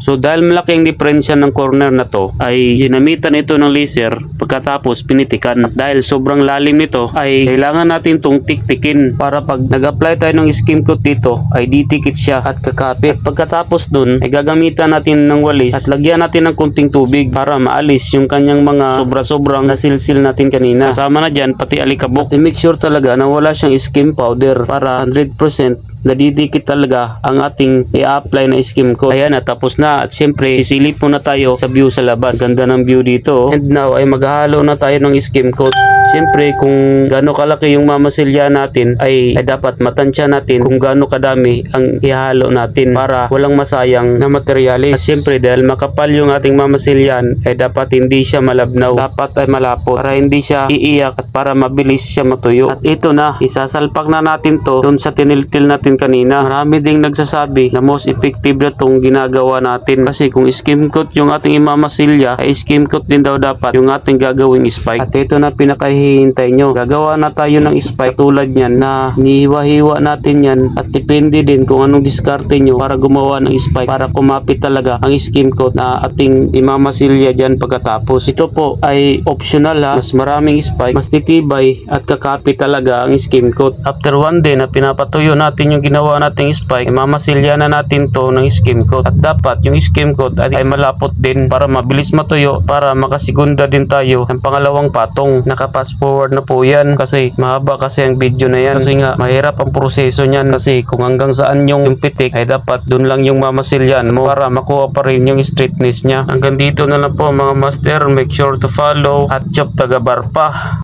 So dahil malaki ang diferensya ng corner na to ay ginamitan ito ng laser pagkatapos pinitikan. Dahil sobrang lalim nito ay kailangan natin tong tiktikin para pag nag-apply tayo ng skim coat dito ay ditikit siya at kakapit. At pagkatapos dun ay gagamitan natin ng walis at lagyan natin ng kunting tubig para maalis yung kanyang mga sobra-sobrang nasilsil natin kanina. Kasama na dyan pati alikabok. At make sure talaga na wala siyang skim powder para 100% nadidikit talaga ang ating i-apply na skim coat. Ayan na tapos na at syempre sisilip muna tayo sa view sa labas. Ganda ng view dito. And now ay maghahalo na tayo ng skim coat. Syempre kung gaano kalaki yung mamasilya natin ay, ay dapat matansya natin kung gaano kadami ang ihalo natin para walang masayang na materyales. At syempre dahil makapal yung ating mamasilyan ay dapat hindi siya malabnaw. Dapat ay malapot para hindi siya iiyak at para mabilis siya matuyo. At ito na, isasalpak na natin to doon sa tiniltil natin kanina. Marami ding nagsasabi na most effective na tong ginagawa natin. Kasi kung skim coat yung ating imamasilya, ay skim coat din daw dapat yung ating gagawing spike. At ito na pinakahihintay nyo. Gagawa na tayo ng spike tulad yan na nihiwa-hiwa natin yan at depende din kung anong diskarte nyo para gumawa ng spike para kumapit talaga ang skim coat na ating imamasilya dyan pagkatapos. Ito po ay optional ha. Mas maraming spike, mas titibay at kakapit talaga ang skim coat. After one day na pinapatuyo natin yung ginawa nating spike, imamasilya na natin to ng skim coat. At dapat yung skim coat ay, malapot din para mabilis matuyo para makasigunda din tayo ng pangalawang patong. Nakapass forward na po yan kasi mahaba kasi ang video na yan. Kasi nga mahirap ang proseso niyan kasi kung hanggang saan yung, yung pitik ay dapat dun lang yung mamasilyan mo para makuha pa rin yung straightness niya. Hanggang dito na lang po mga master. Make sure to follow at chop taga bar pa.